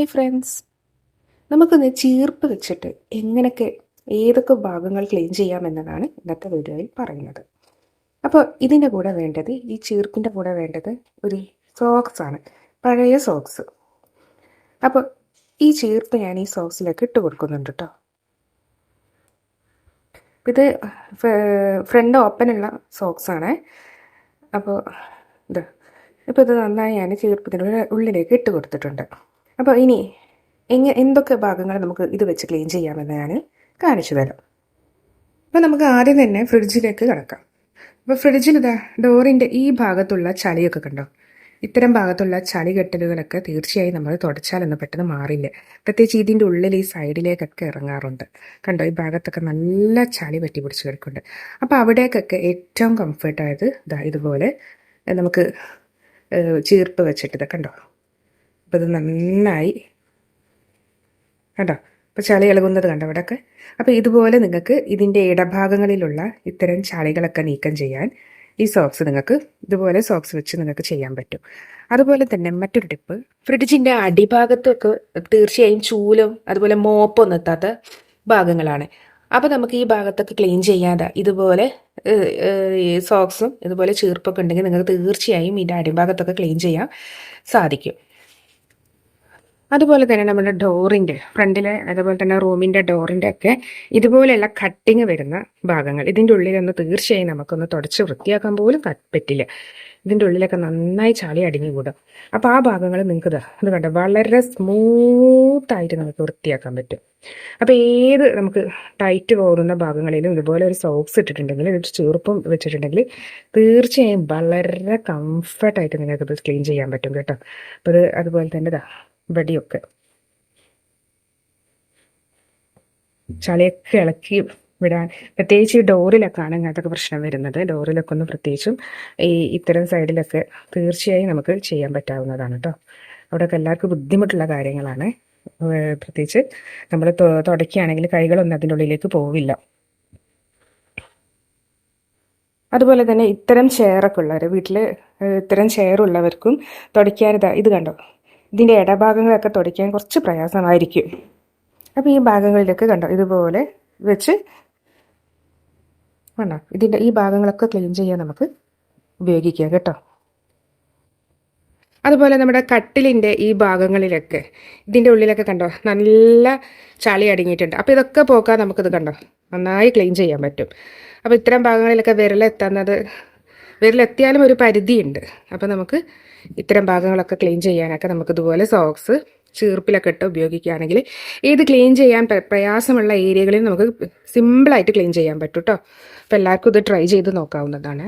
Hi friends നമുക്കൊന്ന് ചീർപ്പ് വെച്ചിട്ട് എങ്ങനെയൊക്കെ ഏതൊക്കെ ഭാഗങ്ങൾ ക്ലീൻ ചെയ്യാമെന്നതാണ് ഇന്നത്തെ വീഡിയോയിൽ പറയുന്നത്. അപ്പോൾ ഇതിന്റെ കൂടെ വേണ്ടത് ഈ ചീർപ്പിന്റെ കൂടെ വേണ്ടത് ഒരു സോക്സ് ആണ്. പഴയ സോക്സ് അപ്പോൾ ഈ ചീർപ്പ് ഞാൻ ഈ സോക്സിലേക്ക് ഇട്ട് കൊടുക്കുന്നുണ്ട് കേട്ടോ ഇത് ഫ്രണ്ട് ഓപ്പനുള്ള സോക്സ് ആണ്. അപ്പോൾ ഇത് ഇപ്പോൾ ഇത് നന്നായി ഞാൻ ചീർപ്പത്തിന്റെ ഉള്ളിലേക്ക് ഇട്ട് കൊടുത്തിട്ടുണ്ട്. അപ്പോൾ ഇനി എങ്ങനെ എന്തൊക്കെ ഭാഗങ്ങൾ നമുക്ക് ഇത് വെച്ച് ക്ലീൻ ചെയ്യാമെന്ന് ഞാൻ കാണിച്ചു തരാം. അപ്പോൾ നമുക്ക് ആദ്യം തന്നെ ഫ്രിഡ്ജിലേക്ക് കിടക്കാം. അപ്പോൾ ഫ്രിഡ്ജിൽ ഇതാ ഡോറിന്റെ ഈ ഭാഗത്തുള്ള ചളിയൊക്കെ കണ്ടോ? ഇത്തരം ഭാഗത്തുള്ള ചളി കെട്ടലുകളൊക്കെ തീർച്ചയായും നമ്മൾ തുടച്ചാലൊന്നും പെട്ടെന്ന് മാറില്ല. പ്രത്യേകിച്ച് ഇതിന്റെ ഉള്ളിൽ ഈ സൈഡിലേക്കൊക്കെ ഇറങ്ങാറുണ്ട്. കണ്ടോ? ഈ ഭാഗത്തൊക്കെ നല്ല ചളി പറ്റി പിടിച്ച് കിടക്കുന്നുണ്ട്. അപ്പോൾ അവിടേക്കൊക്കെ ഏറ്റവും കംഫർട്ടായത് ഇതാ ഇതുപോലെ നമുക്ക് ചീർപ്പ് വെച്ചിട്ട് ഇതൊക്കെ കണ്ടോ? അപ്പോൾ ഇത് നന്നായി. കണ്ടോ? അപ്പോൾ ചളി ഇളകുന്നത് കണ്ടോ ഇവിടെയൊക്കെ അപ്പോൾ ഇതുപോലെ നിങ്ങൾക്ക് ഇതിന്റെ ഇടഭാഗങ്ങളിലുള്ള ഇത്തരം ചളികളൊക്കെ നീക്കം ചെയ്യാൻ ഈ സോക്സ് നിങ്ങൾക്ക് ഇതുപോലെ സോക്സ് വെച്ച് നിങ്ങൾക്ക് ചെയ്യാൻ പറ്റും. അതുപോലെ തന്നെ മറ്റൊരു ടിപ്പ് ഫ്രിഡ്ജിന്റെ അടിഭാഗത്തൊക്കെ തീർച്ചയായും ചൂലും അതുപോലെ മോപ്പൊന്നും എത്താത്ത ഭാഗങ്ങളാണ്. അപ്പോൾ നമുക്ക് ഈ ഭാഗത്തൊക്കെ ക്ലീൻ ചെയ്യാതെ ഇതുപോലെ സോക്സും ഇതുപോലെ ചീർപ്പൊക്കെ ഉണ്ടെങ്കിൽ നിങ്ങൾക്ക് തീർച്ചയായും ഇതിന്റെ അടിഭാഗത്തൊക്കെ ക്ലീൻ ചെയ്യാൻ സാധിക്കും. അതുപോലെ തന്നെ നമ്മുടെ ഡോറിന്റെ ഫ്രണ്ടിലെ അതുപോലെ തന്നെ റൂമിന്റെ ഡോറിന്റെ ഒക്കെ ഇതുപോലെയുള്ള കട്ടിങ് വരുന്ന ഭാഗങ്ങൾ. ഇതിന്റെ ഉള്ളിലൊന്ന് തീർച്ചയായും നമുക്കൊന്ന് തുടച്ച് വൃത്തിയാക്കാൻ പോലും പറ്റില്ല. ഇതിന്റെ ഉള്ളിലൊക്കെ നന്നായി ചളി അടിഞ്ഞു കൂടും അപ്പോൾ ആ ഭാഗങ്ങൾ നിങ്ങൾക്ക് ഇത് കണ്ടോ? വളരെ സ്മൂത്തായിട്ട് നമുക്ക് വൃത്തിയാക്കാൻ പറ്റും. അപ്പോൾ ഏത് നമുക്ക് ടൈറ്റ് പോകുന്ന ഭാഗങ്ങളിലും ഇതുപോലെ ഒരു സോക്സ് ഇട്ടിട്ടുണ്ടെങ്കിൽ ഒരു ചെറുപ്പം വെച്ചിട്ടുണ്ടെങ്കിൽ തീർച്ചയായും വളരെ കംഫർട്ടായിട്ട് നിങ്ങൾക്കത് ക്ലീൻ ചെയ്യാൻ പറ്റും കേട്ടോ. അപ്പോൾ അത് അതുപോലെ തന്നെ ഇവിടെയൊക്കെ ചളിയൊക്കെ ഇളക്കി വിടാൻ. പ്രത്യേകിച്ച് ഈ ഡോറിലൊക്കെയാണ് ഇങ്ങനത്തെ പ്രശ്നം വരുന്നത്. ഡോറിലൊക്കെ ഒന്ന് പ്രത്യേകിച്ചും ഈ ഇത്തരം സൈഡിലൊക്കെ തീർച്ചയായും നമുക്ക് ചെയ്യാൻ പറ്റാവുന്നതാണ് കേട്ടോ അവിടെയൊക്കെ എല്ലാവർക്കും ബുദ്ധിമുട്ടുള്ള കാര്യങ്ങളാണ്. പ്രത്യേകിച്ച് നമ്മൾ തുടക്കുകയാണെങ്കിൽ കൈകളൊന്നും അതിന്റെ ഉള്ളിലേക്ക് പോവില്ല. അതുപോലെ തന്നെ ഇത്തരം ചെയറൊക്കെ ഉള്ളവർ വീട്ടിൽ ഇത്തരം ചെയറുള്ളവർക്കും തുടക്കാൻ ഇത് കണ്ടോ? ഇതിന്റെ ഇടഭാഗങ്ങളൊക്കെ തുടയ്ക്കാൻ കുറച്ച് പ്രയാസമായിരിക്കും. അപ്പോൾ ഈ ഭാഗങ്ങളിലൊക്കെ കണ്ടോ ഇതുപോലെ വെച്ച് വേണ്ട ഇതിന്റെ ഈ ഭാഗങ്ങളൊക്കെ ക്ലീൻ ചെയ്യാൻ നമുക്ക് ഉപയോഗിക്കാം കേട്ടോ. അതുപോലെ നമ്മുടെ കട്ടിലിന്റെ ഈ ഭാഗങ്ങളിലൊക്കെ ഇതിന്റെ ഉള്ളിലൊക്കെ കണ്ടോ നല്ല ചളി അടങ്ങിയിട്ടുണ്ട്. അപ്പോൾ ഇതൊക്കെ പോക്കാൻ നമുക്കിത് കണ്ടോ നന്നായി ക്ലീൻ ചെയ്യാൻ പറ്റും. അപ്പോൾ ഇത്തരം ഭാഗങ്ങളിലൊക്കെ വിരലെത്തുന്നത് വിരലെത്തിയാലും ഒരു പരിധിയുണ്ട്. അപ്പോൾ നമുക്ക് ഇത്തരം ഭാഗങ്ങളൊക്കെ ക്ലീൻ ചെയ്യാനൊക്കെ നമുക്ക് ഇതുപോലെ സോക്സ് ചീർപ്പിലൊക്കെ ഇട്ട് ഉപയോഗിക്കുകയാണെങ്കിൽ ഏത് ക്ലീൻ ചെയ്യാൻ പ്രയാസമുള്ള ഏരിയകളിൽ നമുക്ക് സിമ്പിളായിട്ട് ക്ലീൻ ചെയ്യാൻ പറ്റും കേട്ടോ അപ്പോൾ എല്ലാവർക്കും ഇത് ട്രൈ ചെയ്ത് നോക്കാവുന്നതാണ്.